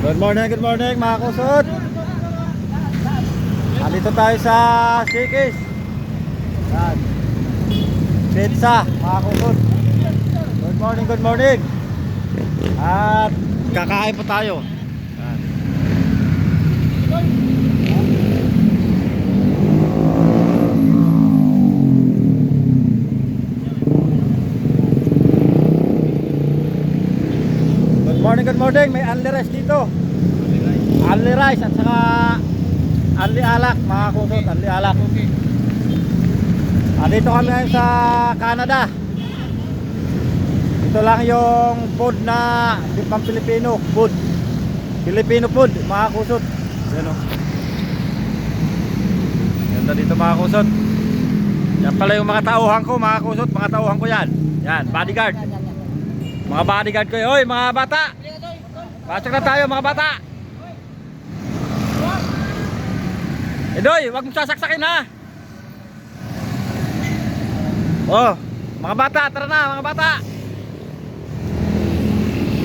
Good morning, good morning mga kusot. Andito tayo sa Shakey's. Yan. Pizza, mga kusot. Good morning, good morning. At kakain po tayo. Morning, good morning. May only rice dito. Only rice at saka only alak, mga kusot, only alak. Ah, dito kami ngayon sa Canada. Ito lang yung food na pang Pilipino food. Filipino food, mga kusot. Yan o. Ganda dito mga kusot. Yan pala yung mga tauhan ko, mga kusot, mga tauhan ko yan. Yan, bodyguard. Mga bodyguard ko. Hoy, mga bata. Pasok na tayo, mga bata. Edoy, wag mong sasaksakin ha. Oh, mga bata, tara na, mga bata.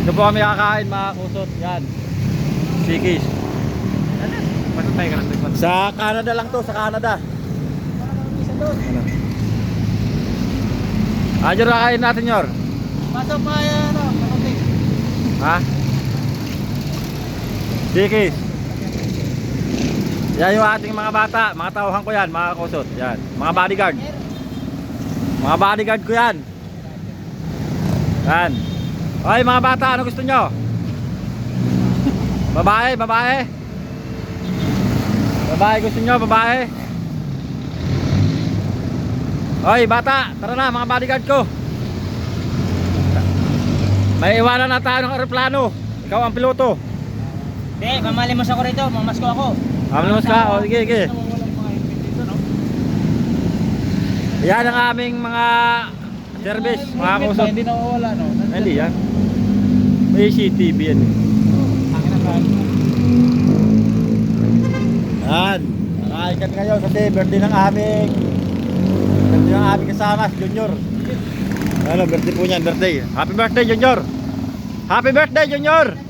Ito po kami kakain, mga kusot. Yan. Sikis. Sa Canada lang to, sa Canada. Ajar kakain natin, Yor. Pasok pa yan, ano, kakunting. Ha? Dikis. Yan yung ating mga bata, mga tauhan ko yan, mga kusot. Yan, mga bodyguard. Mga bodyguard ko yan. Yan. Hoy mga bata, ano gusto nyo? Babae, babae. Babae gusto nyo, babae. Hoy bata, tara na mga bodyguard ko. May iwanan na tayo ng aeroplano. Ikaw ang piloto. Hindi, mamalimos ako rito, mamasko ako. Amalos ka? O, sige, sige. Yan ang aming mga service, mga kusot. Hindi nawawala, no? Hindi yan. May CCTV yan. Yan. Nakain kami ngayon kasi birthday ng aming birthday ng aming kasama, Junior. Ano, birthday po niyan, birthday. Happy birthday, Junior! Happy birthday, Junior!